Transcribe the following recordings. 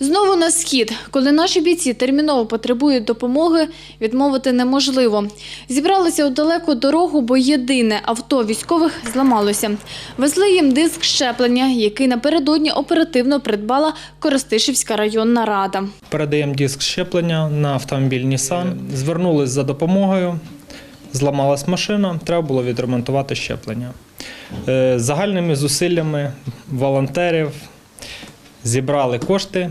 Знову на схід. Коли наші бійці терміново потребують допомоги, відмовити неможливо. Зібралися у далеку дорогу, бо єдине авто військових зламалося. Везли їм диск щеплення, який напередодні оперативно придбала Коростишівська районна рада. Передаємо диск щеплення на автомобіль Nissan. Звернулись за допомогою, зламалась машина, треба було відремонтувати щеплення. Е, Загальними зусиллями волонтерів зібрали кошти,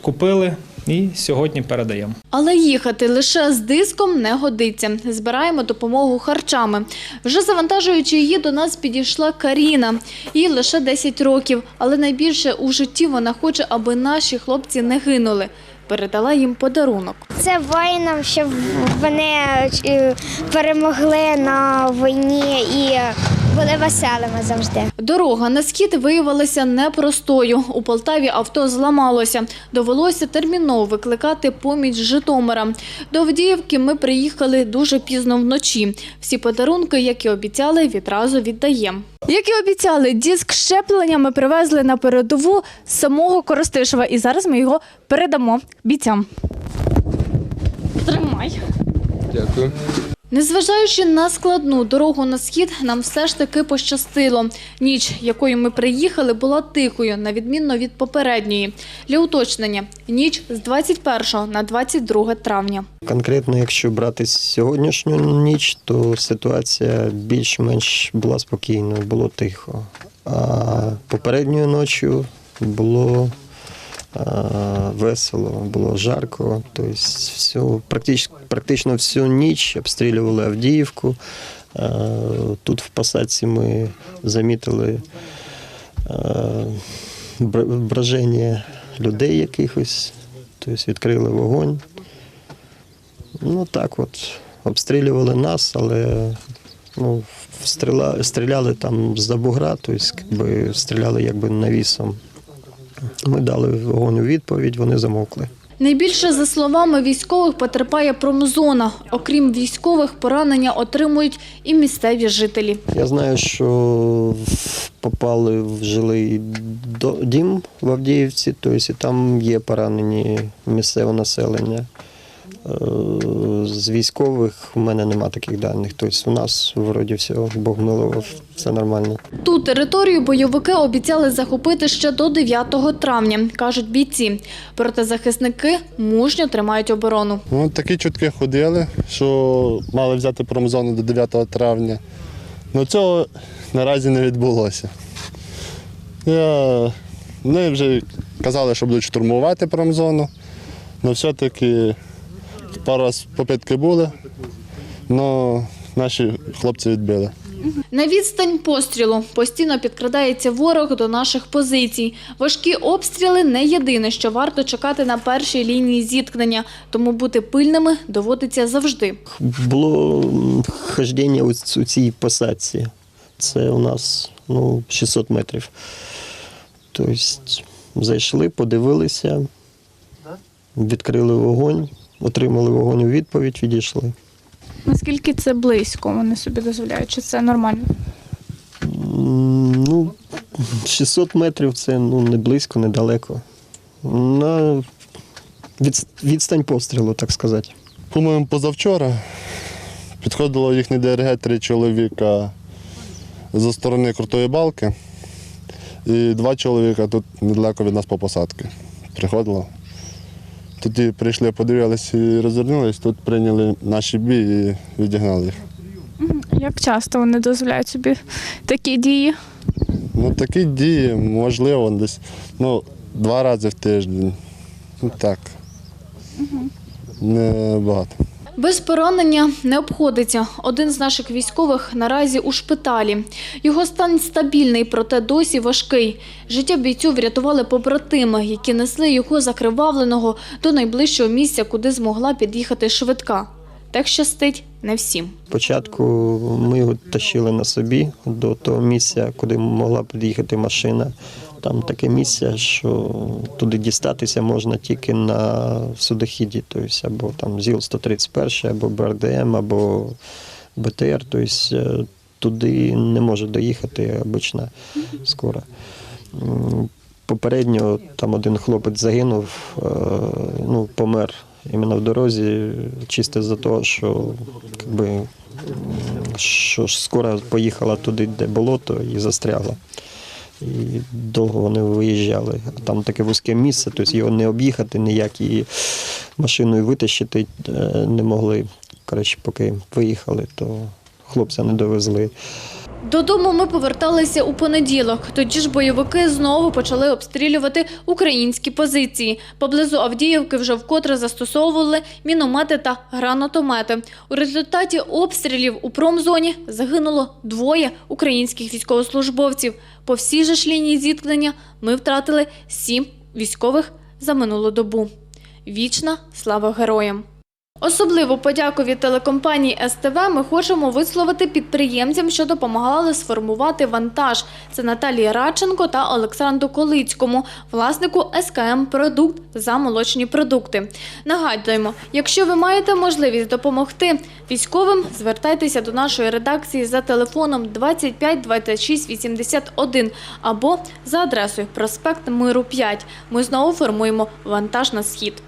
купили і сьогодні передаємо. Але їхати лише з диском не годиться. Збираємо допомогу харчами. Вже завантажуючи її, до нас підійшла Каріна. Їй лише 10 років, але найбільше у житті вона хоче, аби наші хлопці не гинули. Передала їм подарунок. Це воїнам, щоб вони е, перемогли на війні і були веселими завжди. Дорога на схід виявилася непростою. У Полтаві авто зламалося. Довелося терміново викликати поміч з Житомира. До Авдіївки ми приїхали дуже пізно вночі. Всі подарунки, як і обіцяли, відразу віддаємо. Як і обіцяли, диск щеплення ми привезли на передову з самого Коростишева. І зараз ми його передамо бійцям. Тримай. Дякую. Незважаючи на складну дорогу на схід, нам все ж таки пощастило. Ніч, якою ми приїхали, була тихою, на відмінно від попередньої. Для уточнення, ніч з 21 на 22 травня. Конкретно, якщо брати сьогоднішню ніч, то ситуація більш-менш була спокійна, було тихо. А попередньою ночі було весело, було жарко. Тобто всю, практично, практично всю ніч обстрілювали Авдіївку. Тут в посадці ми замітили враження людей якихось, тобто відкрили вогонь. Ну так от, обстрілювали нас, але ну, стріла, стріляли там з-за бугра, тобто стріляли якби навісом. Ми дали вогонь у відповідь, вони замовкли. Найбільше, за словами військових, потерпає промзона. Окрім військових, поранення отримують і місцеві жителі. Я знаю, що попали в жилий дім в Авдіївці, тобто і там є поранені місцеве населення. Е, З військових в мене нема таких даних. Тобто у нас вроді все, Бог милував, все нормально. Ту територію бойовики обіцяли захопити ще до 9 травня, кажуть бійці. Проте захисники мужньо тримають оборону. Ну, такі чутки ходили, що мали взяти промзону до 9 травня. Ну цього наразі не відбулося. Я... Вони вже казали, що будуть штурмувати промзону, але все-таки пару раз попитки були, але наші хлопці відбили. На відстань пострілу постійно підкрадається ворог до наших позицій. Важкі обстріли не єдине, що варто чекати на першій лінії зіткнення, тому бути пильними доводиться завжди. Було у у цій посадці. Це у нас ну, 600 метрів. Тобто зайшли, подивилися, відкрили вогонь, отримали вогонь у відповідь, відійшли. Наскільки це близько, вони собі дозволяють, чи це нормально? Ну, 600 метрів це ну, не близько, недалеко. На від, відстань пострілу, так сказати. По-моєму, позавчора підходило їхнє ДРГ три чоловіка зі сторони крутої балки. І два чоловіка тут недалеко від нас по посадки. Приходило. Тоді прийшли, подивилися і розвернулись, тут прийняли наші бій і відігнали їх. Як часто вони дозволяють собі такі дії? Ну, такі дії, можливо, десь ну, два рази в тиждень. Ну так. Не багато. Без поранення не обходиться. Один з наших військових наразі у шпиталі. Його стан стабільний, проте досі важкий. Життя бійцю врятували побратими, які несли його закривавленого до найближчого місця, куди змогла під'їхати швидка. Так щастить не всім. Спочатку ми його тащили на собі до того місця, куди могла під'їхати машина. Там таке місце, що туди дістатися можна тільки на судоході, тобто або там ЗІЛ-131, або БРДМ, або БТР. Тобто туди не може доїхати обична скора. Попередньо там один хлопець загинув, е, ну, помер іменно в дорозі, чисто за того, що якби, що скоро поїхала туди, де болото, і застрягла. І довго вони виїжджали. А там таке вузьке місце, тобто його не об'їхати ніяк і машиною витащити е, не могли. Коротше, поки виїхали, то хлопця не довезли. Додому ми поверталися у понеділок. Тоді ж бойовики знову почали обстрілювати українські позиції. Поблизу Авдіївки вже вкотре застосовували міномети та гранатомети. У результаті обстрілів у промзоні загинуло двоє українських військовослужбовців. По всій же ж лінії зіткнення ми втратили сім військових за минулу добу. Вічна слава героям! Особливу подяку від телекомпанії СТВ ми хочемо висловити підприємцям, що допомагали сформувати вантаж. Це Наталії Радченко та Олександру Колицькому, власнику СКМ Продукт за молочні продукти. Нагадуємо, якщо ви маєте можливість допомогти військовим, звертайтеся до нашої редакції за телефоном 25 26 81 або за адресою проспект Миру 5. Ми знову формуємо вантаж на схід.